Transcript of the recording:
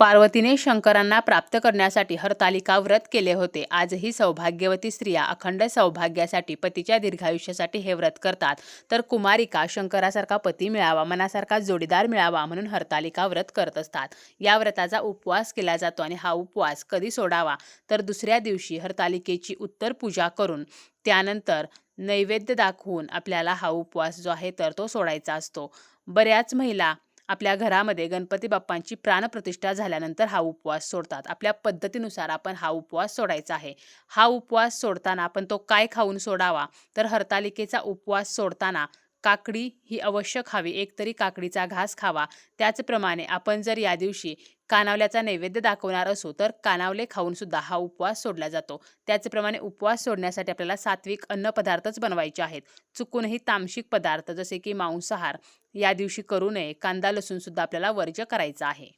पार्वतीने शंकरांना प्राप्त करण्यासाठी हरतालिका व्रत केले होते. आजही सौभाग्यवती स्त्रिया अखंड सौभाग्यासाठी पतीच्या दीर्घायुष्यासाठी हे व्रत करतात. तर कुमारिका शंकरासारखा पती मिळावा मनासारखा जोडीदार मिळावा म्हणून हरतालिका व्रत करत असतात. या व्रताचा उपवास केला जातो आणि हा उपवास कधी सोडावा? तर दुसऱ्या दिवशी हरतालिकेची उत्तर पूजा करून त्यानंतर नैवेद्य दाखवून आपल्याला हा उपवास जो आहे तर तो सोडायचा असतो. बऱ्याच महिला आपल्या घरामध्ये गणपती बाप्पांची प्राणप्रतिष्ठा झाल्यानंतर हा उपवास सोडतात. आपल्या पद्धतीनुसार आपण हा उपवास सोडायचा आहे. हा उपवास सोडताना आपण तो काय खाऊन सोडावा? तर हरतालिकेचा उपवास सोडताना काकडी ही अवश्य खावी. एकतरी काकडीचा घास खावा. त्याचप्रमाणे आपण जर या दिवशी कानावल्याचा नैवेद्य दाखवणार असू तर कानावले खाऊन सुद्धा हा उपवास सोडला जातो. त्याचप्रमाणे उपवास सोडण्यासाठी आपल्याला सात्विक अन्नपदार्थच बनवायचे आहेत. चुकूनही तामसिक पदार्थ जसे की मांसाहार या दिवशी करू नये. कांदा लसूण सुद्धा आपल्याला वर्ज्य करायचा आहे.